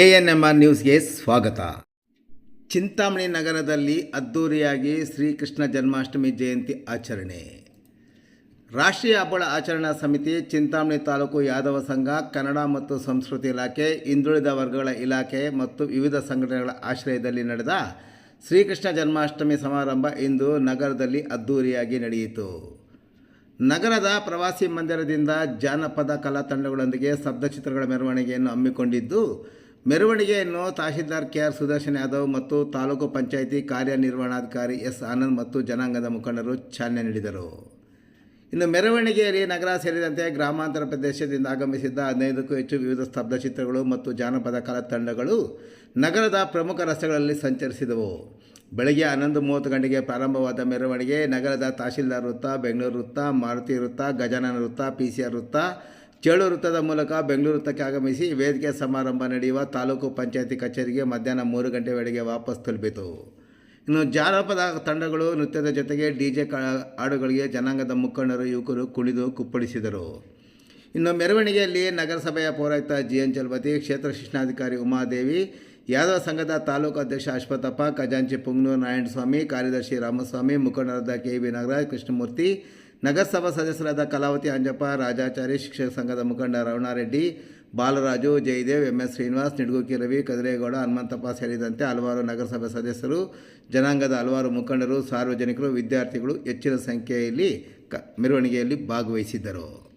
A N M R ನ್ಯೂಸ್ಗೆ ಸ್ವಾಗತ. ಚಿಂತಾಮಣಿ ನಗರದಲ್ಲಿ ಅದ್ದೂರಿಯಾಗಿ ಶ್ರೀಕೃಷ್ಣ ಜನ್ಮಾಷ್ಟಮಿ ಜಯಂತಿ ಆಚರಣೆ. ರಾಷ್ಟ್ರೀಯ ಹಬ್ಬಳ ಆಚರಣಾ ಸಮಿತಿ, ಚಿಂತಾಮಣಿ ತಾಲೂಕು ಯಾದವ ಸಂಘ, ಕನ್ನಡ ಮತ್ತು ಸಂಸ್ಕೃತಿ ಇಲಾಖೆ, ಹಿಂದುಳಿದ ವರ್ಗಗಳ ಇಲಾಖೆ ಮತ್ತು ವಿವಿಧ ಸಂಘಟನೆಗಳ ಆಶ್ರಯದಲ್ಲಿ ನಡೆದ ಶ್ರೀಕೃಷ್ಣ ಜನ್ಮಾಷ್ಟಮಿ ಸಮಾರಂಭ ಇಂದು ನಗರದಲ್ಲಿ ಅದ್ದೂರಿಯಾಗಿ ನಡೆಯಿತು. ನಗರದ ಪ್ರವಾಸಿ ಮಂದಿರದಿಂದ ಜಾನಪದ ಕಲಾ ತಂಡಗಳೊಂದಿಗೆ ಶಬ್ದಚಿತ್ರಗಳ ಮೆರವಣಿಗೆಯನ್ನು ಹಮ್ಮಿಕೊಂಡಿದ್ದು ಮೆರವಣಿಗೆಯನ್ನು ತಹಶೀಲ್ದಾರ್ ಕೆ ಆರ್ ಸುದರ್ಶನ್ ಯಾದವ್ ಮತ್ತು ತಾಲೂಕು ಪಂಚಾಯಿತಿ ಕಾರ್ಯನಿರ್ವಹಣಾಧಿಕಾರಿ ಎಸ್ ಆನಂದ್ ಮತ್ತು ಜನಾಂಗದ ಮುಖಂಡರು ಚಾಲನೆ ನೀಡಿದರು. ಇನ್ನು ಮೆರವಣಿಗೆಯಲ್ಲಿ ನಗರ ಸೇರಿದಂತೆ ಗ್ರಾಮಾಂತರ ಪ್ರದೇಶದಿಂದ ಆಗಮಿಸಿದ್ದ ಹದಿನೈದಕ್ಕೂ ಹೆಚ್ಚು ವಿವಿಧ ಸ್ತಬ್ಧಚಿತ್ರಗಳು ಮತ್ತು ಜಾನಪದ ಕಲಾ ತಂಡಗಳು ನಗರದ ಪ್ರಮುಖ ರಸ್ತೆಗಳಲ್ಲಿ ಸಂಚರಿಸಿದವು. ಬೆಳಗ್ಗೆ ಹನ್ನೊಂದು ಮೂವತ್ತು ಗಂಟೆಗೆ ಪ್ರಾರಂಭವಾದ ಮೆರವಣಿಗೆ ನಗರದ ತಹಶೀಲ್ದಾರ್ ವೃತ್ತ, ಬೆಂಗಳೂರು ವೃತ್ತ, ಮಾರುತಿ ವೃತ್ತ, ಗಜಾನನ ವೃತ್ತ ಪಿ ಸಿ ಆರ್ ವೃತ್ತ ಚೇಳು ವೃತ್ತದ ಮೂಲಕ ಬೆಂಗಳೂರು ವೃತ್ತಕ್ಕೆ ಆಗಮಿಸಿ ವೇದಿಕೆ ಸಮಾರಂಭ ನಡೆಯುವ ತಾಲೂಕು ಪಂಚಾಯಿತಿ ಕಚೇರಿಗೆ ಮಧ್ಯಾಹ್ನ ಮೂರು ಗಂಟೆ ವೇಳೆಗೆ ವಾಪಸ್ ತಲುಪಿತು. ಇನ್ನು ಜಾನಪದ ತಂಡಗಳು ನೃತ್ಯದ ಜೊತೆಗೆ ಡಿ ಜೆ ಹಾಡುಗಳಿಗೆ ಜನಾಂಗದ ಮುಖಂಡರು, ಯುವಕರು ಕುಣಿದು ಕುಪ್ಪಳಿಸಿದರು. ಇನ್ನು ಮೆರವಣಿಗೆಯಲ್ಲಿ ನಗರಸಭೆಯ ಪೌರಾಯುಕ್ತ ಜಿ ಎನ್ ಚಲಪತಿ, ಕ್ಷೇತ್ರ ಶಿಕ್ಷಣಾಧಿಕಾರಿ ಉಮಾದೇವಿ, ಯಾದವ ಸಂಘದ ತಾಲೂಕು ಅಧ್ಯಕ್ಷ ಅಶ್ವಥಪ್ಪ ಖಜಾಂಚಿ ಪುಂಗ್ನೂರು ನಾರಾಯಣಸ್ವಾಮಿ, ಕಾರ್ಯದರ್ಶಿ ರಾಮಸ್ವಾಮಿ, ಮುಖಂಡರಾದ ಕೆ ವಿ ನಾಗರಾಜ್, ಕೃಷ್ಣಮೂರ್ತಿ ನಗರಸಭಾ ಸದಸ್ಯರಾದ ಕಲಾವತಿ ಅಂಜಪ್ಪ, ರಾಜಾಚಾರಿ ಶಿಕ್ಷಕ ಸಂಘದ ಮುಖಂಡ ರವಣಾರೆಡ್ಡಿ, ಬಾಲರಾಜು, ಜಯದೇವ್, ಎಂ ಎಸ್ ಶ್ರೀನಿವಾಸ್ ನಿಡ್ಗುಕಿ ರವಿ, ಕದರೇಗೌಡ ಹನುಮಂತಪ್ಪ ಸೇರಿದಂತೆ ಹಲವಾರು ನಗರಸಭೆ ಸದಸ್ಯರು, ಜನಾಂಗದ ಹಲವಾರು ಮುಖಂಡರು, ಸಾರ್ವಜನಿಕರು, ವಿದ್ಯಾರ್ಥಿಗಳು ಹೆಚ್ಚಿನ ಸಂಖ್ಯೆಯಲ್ಲಿ ಕ, ಮೆರವಣಿಗೆಯಲ್ಲಿ ಭಾಗವಹಿಸಿದ್ದರು.